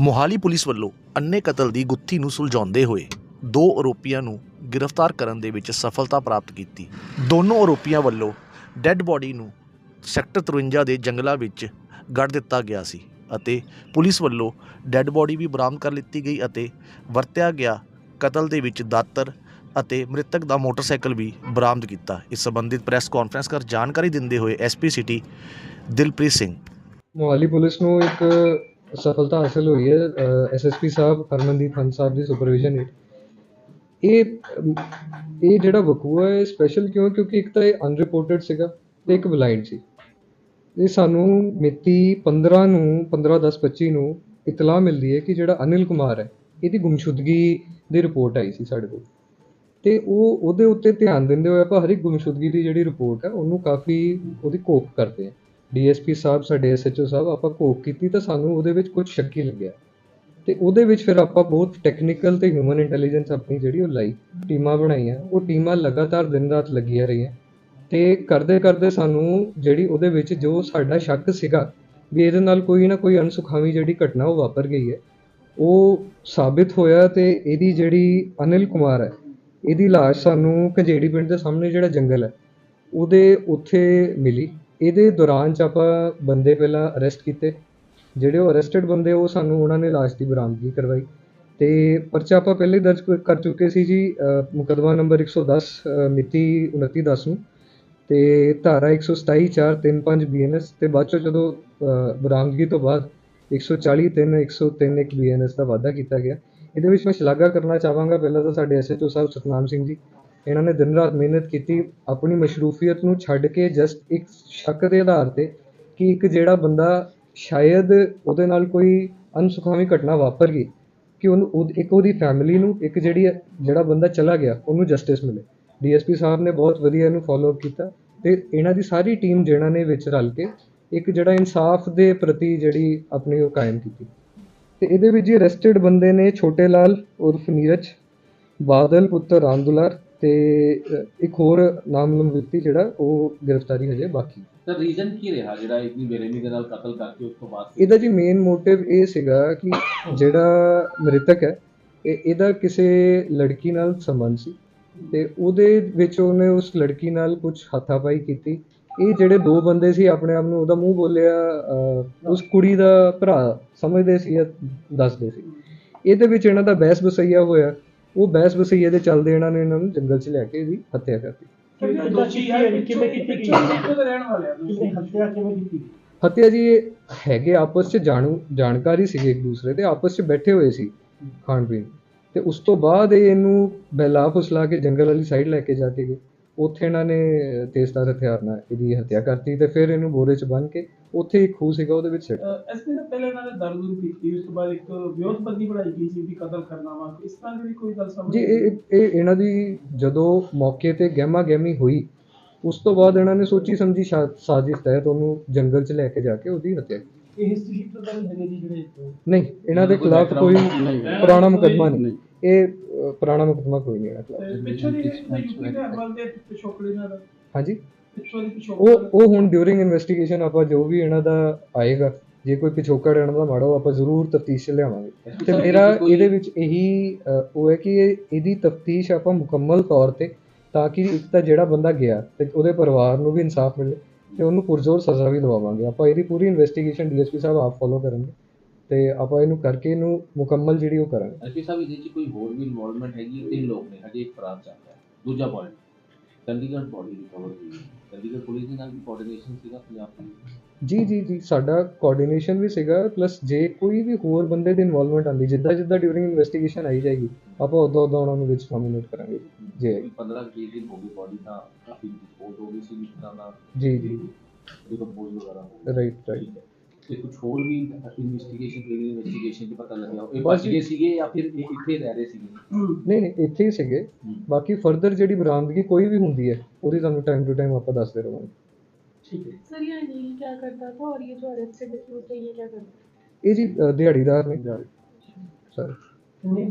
Mohali police ਵੱਲੋਂ ਅੰਨੇ ਕਤਲ ਦੀ ਗੁੱਥੀ ਨੂੰ ਸੁਲਝਾਉਂਦੇ ਹੋਏ ਦੋ ਆਰੋਪੀਆਂ ਨੂੰ ਗ੍ਰਿਫਤਾਰ ਕਰਨ ਦੇ ਵਿੱਚ ਸਫਲਤਾ ਪ੍ਰਾਪਤ ਕੀਤੀ। ਦੋਨੋਂ ਆਰੋਪੀਆਂ ਵੱਲੋਂ ਡੈੱਡ ਬੋਡੀ ਨੂੰ ਸੈਕਟਰ 53 ਦੇ ਜੰਗਲਾਂ ਵਿੱਚ ਗੱਡ ਦਿੱਤਾ ਗਿਆ ਸੀ ਅਤੇ ਪੁਲਿਸ ਵੱਲੋਂ ਡੈੱਡ ਬੋਡੀ ਵੀ ਬਰਾਮਦ ਕਰ ਲਿੱਤੀ ਗਈ ਅਤੇ ਵਰਤਿਆ ਗਿਆ ਕਤਲ ਦੇ ਵਿੱਚ ਦਾਤਰ ਅਤੇ ਮ੍ਰਿਤਕ ਦਾ ਮੋਟਰਸਾਈਕਲ ਵੀ ਬਰਾਮਦ ਕੀਤਾ। ਇਸ ਸੰਬੰਧਿਤ ਪ੍ਰੈਸ ਕਾਨਫਰੰਸ ਕਰ ਜਾਣਕਾਰੀ ਦਿੰਦੇ ਹੋਏ SP city Dilpreet Singh. Mohali police ਨੂੰ ਇੱਕ ਸਫਲਤਾ ਹਾਸਲ ਹੋਈ ਹੈ ਐਸਐਸਪੀ ਸਾਹਿਬ ਹਰਮਨਦੀਪ ਹੰਸ ਸਾਹਿਬ ਦੀ ਸੁਪਰਵਿਜ਼ਨ ਹੇਠ। ਇਹ ਅਮ, ਇਹ ਜਿਹੜਾ ਵਕੂਆ ਹੈ ਸਪੈਸ਼ਲ ਕਿਉਂ? ਕਿਉਂਕਿ ਇੱਕ ਤਾਂ ਇਹ ਅਨਰਿਪੋਰਟਡ ਸੀਗਾ ਤੇ ਇੱਕ ਬਲਾਈਂਡ ਸੀ। ਇਹ ਸਾਨੂੰ ਮਿਤੀ 15 ਨੂੰ 15 10 25 ਨੂੰ ਇਤਲਾਹ ਮਿਲਦੀ ਹੈ ਕਿ ਜਿਹੜਾ ਅਨਿਲ ਕੁਮਾਰ ਹੈ ਇਹਦੀ ਗੁੰਮਸ਼ੁਦਗੀ ਦੀ ਰਿਪੋਰਟ ਆਈ ਸੀ ਸਾਡੇ ਕੋਲ। ਤੇ ਉਹ ਉਹਦੇ ਉੱਤੇ ਧਿਆਨ ਦਿੰਦੇ ਹੋਏ ਆਪਾਂ ਹਰ ਇੱਕ ਗੁੰਮਸ਼ੁਦਗੀ ਦੀ ਜਿਹੜੀ ਰਿਪੋਰਟ ਹੈ ਉਹਨੂੰ ਕਾਫੀ ਉਹਦੀ ਕੋਪ ਕਰਦੇ ਹਾਂ। ਡੀਐਸਪੀ ਸਾਹਿਬ, ਸਾਡੇ ਐਸਐਚਓ ਸਾਹਿਬ, ਆਪਾਂ ਘੋਖ ਕੀਤੀ ਤਾਂ ਸਾਨੂੰ ਉਹਦੇ ਵਿੱਚ ਕੁਝ ਸ਼ੱਕੀ ਲੱਗਿਆ। ਤੇ ਉਹਦੇ ਵਿੱਚ ਫਿਰ ਆਪਾਂ ਬਹੁਤ ਟੈਕਨੀਕਲ ਤੇ ਹਿਊਮਨ ਇੰਟੈਲੀਜੈਂਸ ਆਪਣੀ ਜਿਹੜੀ ਉਹ ਲਾਈ ਟੀਮਾਂ ਬਣਾਈਆਂ। ਉਹ ਟੀਮਾਂ ਲਗਾਤਾਰ ਦਿਨ ਰਾਤ ਲੱਗੀਆਂ ਰਹੀਆਂ। ਤੇ ਕਰਦੇ ਕਰਦੇ ਸਾਨੂੰ ਜਿਹੜੀ ਉਹਦੇ ਵਿੱਚ ਜੋ ਸਾਡਾ ਸ਼ੱਕ ਸੀਗਾ ਵੀ ਇਹਦੇ ਨਾਲ ਕੋਈ ਨਾ ਕੋਈ ਅਣਸੁਖਾਵੀ ਜਿਹੜੀ ਘਟਨਾ ਉਹ ਵਾਪਰ ਗਈ ਹੈ, ਉਹ ਸਾਬਿਤ ਹੋਇਆ ਤੇ ਇਹਦੀ ਜਿਹੜੀ ਅਨਿਲ ਕੁਮਾਰ ਹੈ, ਇਹਦੀ ਲਾਸ਼ ਸਾਨੂੰ ਕੰਜੇੜੀ ਪਿੰਡ ਦੇ ਸਾਹਮਣੇ ਜਿਹੜਾ ਜੰਗਲ ਹੈ, ਉਹਦੇ ਉੱਥੇ ਮਿਲੀ। ਇਹਦੇ ਦੌਰਾਨ ਚ ਆਪਾਂ ਬੰਦੇ ਪਹਿਲਾਂ ਅਰੈਸਟ ਕੀਤੇ। ਜਿਹੜੇ ਉਹ ਅਰੈਸਟਡ ਬੰਦੇ, ਉਹ ਸਾਨੂੰ ਉਹਨਾਂ ਨੇ ਲਾਸ਼ ਦੀ ਬਰਾਮਦਗੀ ਕਰਵਾਈ। ਅਤੇ ਪਰਚਾ ਆਪਾਂ ਪਹਿਲੇ ਹੀ ਦਰਜ ਕ- ਕਰ ਚੁੱਕੇ ਸੀ ਜੀ ਮੁਕੱਦਮਾ ਨੰਬਰ ਇੱਕ ਸੌ ਦਸ ਮਿਤੀ ਉਨੱਤੀ ਦਸ ਨੂੰ। ਅਤੇ ਧਾਰਾ 127 4 35 ਬੀਐਨਐਸ ਅਤੇ ਬਾਅਦ ਚੋਂ ਜਦੋਂ ਬਰਾਮਦਗੀ ਤੋਂ ਬਾਅਦ ਇੱਕ ਸੌ ਚਾਲੀ ਤਿੰਨ, ਇੱਕ ਸੌ ਤਿੰਨ ਇੱਕ ਬੀ ਐੱਨ ਬੀਐਨਐਸ ਦਾ ਵਾਧਾ ਕੀਤਾ ਗਿਆ। ਇਹਦੇ ਵਿੱਚ ਮੈਂ ਸ਼ਲਾਘਾ ਕਰਨਾ ਚਾਹਾਂਗਾ। ਪਹਿਲਾਂ ਤਾਂ ਸਾਡੇ ਐਸਐਚਓ ਸਾਹਿਬ ਸਤਨਾਮ ਸਿੰਘ ਜੀ। ਇਹਨਾਂ ਨੇ ਦਿਨ ਰਾਤ ਮਿਹਨਤ ਕੀਤੀ, ਆਪਣੀ ਮਸ਼ਰੂਫੀਅਤ ਨੂੰ ਛੱਡ ਕੇ ਜਸਟ ਇੱਕ ਸ਼ੱਕ ਦੇ ਆਧਾਰ ਤੇ ਕਿ ਇੱਕ ਜਿਹੜਾ ਬੰਦਾ ਸ਼ਾਇਦ ਉਹਦੇ ਨਾਲ ਕੋਈ ਅਨਸੁਖਾਵੀ ਘਟਨਾ ਵਾਪਰ ਗਈ, ਕਿ ਉਹਨੂੰ ਉਹ- ਇੱਕ ਉਹਦੀ ਫੈਮਿਲੀ ਨੂੰ ਇੱਕ ਜਿਹੜੀ ਜਿਹੜਾ ਬੰਦਾ ਚਲਾ ਗਿਆ, ਉਹਨੂੰ ਜਸਟਿਸ ਮਿਲੇ। ਡੀਐਸਪੀ ਸਾਹਿਬ ਨੇ ਬਹੁਤ ਵਧੀਆ ਇਹਨੂੰ ਫਾਲੋ ਅਪ ਕੀਤਾ ਤੇ ਇਹਨਾਂ ਦੀ ਸਾਰੀ ਟੀਮ ਜਿਹਨਾਂ ਨੇ ਵਿੱਚ ਰਲ ਕੇ ਇੱਕ ਜਿਹੜਾ ਇਨਸਾਫ ਦੇ ਪ੍ਰਤੀ ਜਿਹੜੀ ਆਪਣੀ ਉਹ ਕਾਇਮ ਕੀਤੀ। ਤੇ ਇਹਦੇ ਵਿੱਚ ਜੀ ਅਰੈਸਟਡ ਬੰਦੇ ਨੇ ਛੋਟੇ ਲਾਲ ਉਰਫ ਨੀਰਜ, ਬਾਦਲ ਪੁੱਤਰ ਰਾਮਦੁਲਾਰ ਤੇ ਇੱਕ ਹੋਰ ਨਾਮਲੂਮ ਵਿਅਕਤੀ ਜਿਹੜਾ ਉਹ ਗ੍ਰਿਫਤਾਰੀ ਹਜੇ ਬਾਕੀ ਸਰ ਰੀਜ਼ਨ ਕੀ ਰਿਹਾ ਜਿਹੜਾ ਇਤਨੀ ਬੇਰਹਿਮੀ ਦੇ ਨਾਲ ਕਤਲ ਕਰਕੇ ਉਸ ਤੋਂ ਬਾਅਦ? ਇਹਦਾ ਜੀ ਮੇਨ ਮੋਟਿਵ ਇਹ ਸੀਗਾ ਕਿ ਜਿਹੜਾ ਮ੍ਰਿਤਕ ਹੈ ਇਹ ਇਹਦਾ ਕਿਸੇ ਲੜਕੀ ਨਾਲ ਸੰਬੰਧ ਸੀ ਤੇ ਉਹਦੇ ਵਿੱਚ ਉਹਨੇ ਉਸ ਲੜਕੀ ਨਾਲ ਕੁਝ ਹੱਥਾਪਾਈ ਕੀਤੀ। ਇਹ ਜਿਹੜੇ ਦੋ ਬੰਦੇ ਸੀ ਆਪਣੇ ਆਪ ਨੂੰ ਉਹਦਾ ਮੂੰਹ ਬੋਲਿਆ ਉਸ ਕੁੜੀ ਦਾ ਭਰਾ ਸਮਝਦੇ ਸੀ ਜਾਂ ਦੱਸਦੇ ਸੀ। ਇਹਦੇ ਵਿੱਚ ਇਹਨਾਂ ਦਾ ਬਹਿਸ ਬਸਈਆ ਹੋਇਆ। ਉਹ ਬਹਿਸ ਬਸਈਏ ਦੇ ਚੱਲਦੇ ਇਹਨਾਂ ਨੇ ਇਹਨਾਂ ਨੂੰ ਜੰਗਲ 'ਚ ਲੈ ਕੇ ਇਹਦੀ ਹੱਤਿਆ ਕਰਤੀ। ਕਿਵੇਂ ਦੋਸ਼ੀ ਹੈ? ਕਿਵੇਂ ਕੀਤੀ ਗਈ? ਕਿੱਥੋਂ ਦੇ ਰਹਿਣ ਵਾਲੇ ਆ ਤੁਸੀਂ ਹੱਤਿਆ ਕਿਵੇਂ ਕੀਤੀ ਗਈ? ਹੱਤਿਆ ਜੀ ਇਹ ਹੈਗੇ ਆਪਸ 'ਚ ਜਾਣੂ ਜਾਣਕਾਰੀ ਸੀਗੇ ਇੱਕ ਦੂਸਰੇ ਦੇ ਆਪਸ 'ਚ ਬੈਠੇ ਹੋਏ ਸੀ ਖਾਣ ਪੀਣ। ਤੇ ਉਸ ਤੋਂ ਬਾਅਦ ਇਹ ਇਹਨੂੰ ਬਹਿਲਾ ਫੁਸਲਾ ਕੇ ਜੰਗਲ ਵਾਲੀ ਸਾਈਡ ਲੈ ਕੇ ਜਾ ਕੇ ਗਏ। ਉੱਥੇ ਇਹਨਾਂ ਨੇ ਤੇਜ਼ਧਾਰ ਹਥਿਆਰ ਨਾਲ ਇਹਦੀ ਹੱਤਿਆ ਕਰਤੀ ਤੇ ਫਿਰ ਇਹਨੂੰ ਬੋਰੇ 'ਚ ਬੰਨ੍ਹ ਕੇ ਉੱਥੇ ਇੱਕ ਖੂਹ ਸੀਗਾ ਉਹਦੇ ਵਿੱਚ ਸਿੱਟ ਇਸ ਤੋਂ ਪਹਿਲੇ ਇਹਨਾਂ ਨੇ ਦਰਦ ਦੂਰ ਕੀਤੀ ਉਸ ਤੋਂ ਬਾਅਦ ਇੱਕ ਵਿਉਂਤਬੰਦੀ ਬਣਾਈ ਗਈ ਸੀ ਵੀ ਕਤਲ ਕਰਨਾ ਵਾ। ਇਸ ਤਰ੍ਹਾਂ ਦੀ ਵੀ ਕੋਈ ਗੱਲ ਸਮਝ ਜੀ ਇਹ ਇਹ- ਇਹ ਇਹਨਾਂ ਦੀ ਜਦੋਂ ਮੌਕੇ ਤੇ ਗਹਿਮਾ ਗਹਿਮੀ ਹੋਈ ਉਸ ਤੋਂ ਬਾਅਦ ਇਹਨਾਂ ਨੇ ਸੋਚੀ ਸਮਝੀ ਸ਼ਾ- ਸਾਜ਼ਿਸ਼ ਤਹਿਤ ਉਹਨੂੰ ਜੰਗਲ 'ਚ ਲੈ ਕੇ ਜਾ ਕੇ ਉਹਦੀ ਹੱਤਿਆ ਕੀਤੀ। ਇਹ ਹਿਸਟਰੀ ਸ਼ੀਟ ਤਾਂ ਨਹੀਂ ਹੈਗੇ ਜੀ ਜਿਹੜੇ ਨਹੀਂ ਇਹਨਾਂ ਦੇ ਖਿਲਾਫ ਕੋਈ ਪੁਰਾਣਾ ਮੁਕੱਦਮਾ ਨਹੀਂ। ਇਹ ਪੁਰਾਣਾ ਮੁਕੱਦਮਾ ਕੋਈ ਨਹੀਂ ਤੇ ਪਿੱਛੋਂ ਦੀ ਯੂਪੀ ਦੇ ਅਰਵਲ ਦੇ ਪਿਛੋਕੜੇ ਨਾਲ ਹਾਂਜੀ? ਉਹ ਉਹ ਹੁਣ ਡਿਊਰਿੰਗ ਇਨਵੈਸਟੀਗੇਸ਼ਨ ਆਪਾਂ ਜੋ ਵੀ ਇਹਨਾਂ ਦਾ ਆਏਗਾ ਜੇ ਕੋਈ ਪਿਛੋਕੜ ਇਹਨਾਂ ਦਾ ਮਾੜਾ ਉਹ ਆਪਾਂ ਜ਼ਰੂਰ ਤਫਤੀਸ਼ ਲਿਆਵਾਂਗੇ। ਤੇ ਮੇਰਾ ਇਹਦੇ ਵਿੱਚ ਇਹੀ ਉਹ ਹੈ ਕਿ ਇਹ- ਇਹਦੀ ਤਫਤੀਸ਼ ਆਪਾਂ ਮੁਕੰਮਲ ਤੌਰ ਤੇ ਤਾਂ ਕਿ ਇੱਕ ਤਾਂ ਜਿਹੜਾ ਬੰਦਾ ਗਿਆ ਤੇ ਉਹਦੇ ਪਰਿਵਾਰ ਨੂੰ ਵੀ ਇਨਸਾਫ ਮਿਲੇ ਤੇ ਉਹਨੂੰ ਪੁਰਜ਼ੋਰ ਸਜ਼ਾ ਵੀ ਦਵਾਵਾਂਗੇ। ਆਪਾਂ ਇਹਦੀ ਪੂਰੀ ਇਨਵੈਸਟੀਗੇਸ਼ਨ ਡੀਐਸਪੀ ਸਾਹਿਬ ਆਪ ਫੋਲੋ ਕਰਨਗੇ। ਤੇ ਆਪਾਂ ਇਹਨੂੰ ਕਰਕੇ ਇਹਨੂੰ ਮੁਕੰਮਲ ਜਿਹੜੀ ਉਹ ਕਰਾਂਗੇ। ਐਸਪੀ ਸਾਹਿਬ ਇਹਦੇ ਚ ਕੋਈ ਹੋਰ ਵੀ ਇਨਵੋਲਵਮੈਂਟ ਹੈਗੀ? ਤਿੰਨ ਲੋਕ ਨੇ ਹਜੇ ਇੱਕ ਫਰਾਰ ਚੱਲ ਰਿਹਾ। ਦੂਜਾ ਪੁਆਇੰਟ ਚੰਡੀਗੜ੍ਹ ਬੋਡੀ ਰਿਕਵਰ ਹੋਈ ਹੈ। ਚੰਡੀਗੜ੍ਹ ਪੁਲਿਸ ਦੇ ਨਾਲ ਵੀ ਕੋਆਰਡੀਨੇਸ਼ਨ ਸੀਗਾ ਪੰਜਾਬ ਪੁਲਿਸ ਜੀ ਜੀ ਜੀ ਸਾਡਾ ਕੋਆਰਡੀਨੇਸ਼ਨ ਵੀ ਸੀਗਾ ਪਲੱਸ ਜੇ ਕੋਈ ਵੀ ਹੋਰ ਬੰਦੇ ਦੀ ਇਨਵੋਲਵਮੈਂਟ ਆਉਂਦੀ ਜਿੱਦਾਂ ਜਿੱਦਾਂ ਡਿਊਰਿੰਗ ਇਨਵੈਸਟੀਗੇਸ਼ਨ ਆਈ ਜਾਏਗੀ ਆਪਾਂ ਉਦੋਂ ਉਦੋਂ ਉਹਨਾਂ ਨੂੰ ਵਿੱਚ ਨੋਮੀਨੇਟ ਕਰਾਂਗੇ। ਜੀ ਕੋਈ 15 20 ਦਿਨ ਹੋ ਗਈ ਬੋਡੀ ਤਾਂ ਕਾਫੀ ਡਿਸਪੋਜ਼ ਹੋ ਗਈ ਸੀ ਤਰ੍ਹਾਂ ਦਾ ਜੀ ਜੀ। ਡਿਕੰਪੋਜ਼ ਵਗੈਰਾ ਹੋ ਗਿਆ। ਰਾਈਟ ਰਾਈਟ ਠੀਕ ਹੈ। ਤੇ ਕੁਝ ਹੋਰ ਵੀ ਇਨਵੈਸਟੀਗੇਸ਼ਨ ਜਿਹੜੀ ਇਨਵੈਸਟੀਗੇਸ਼ਨ ਚ ਪਤਾ ਲੱਗਿਆ ਇਹ ਬਸ ਬਚ ਗਏ ਸੀਗੇ ਜਾਂ ਫਿਰ ਇਹ ਇੱਥੇ ਰਹਿ ਰਹੇ ਸੀਗੇ ਨਹੀਂ ਨਹੀਂ ਇੱਥੇ ਹੀ ਸੀਗੇ ਹੂੰ। ਬਾਕੀ ਫਰਦਰ ਜਿਹੜੀ ਬਰਾਮਦਗੀ ਕੋਈ ਵੀ ਹੁੰਦੀ ਹੈ ਉਹਦੀ ਤੁਹਾਨੂੰ ਟਾਈਮ ਟੂ ਟਾਈਮ ਆਪਾਂ ਦੱਸਦੇ ਰਹਾਂਗੇ ਠੀਕ ਹੈ सर ये अनिल क्या करता था और ये जो अरेस्टेड होते हैं ये क्या करता था ਇਹ ਜੀ ਅ, ਦਿਹਾੜੀਦਾਰ ਨੇ ਸਰ ਨਹੀਂ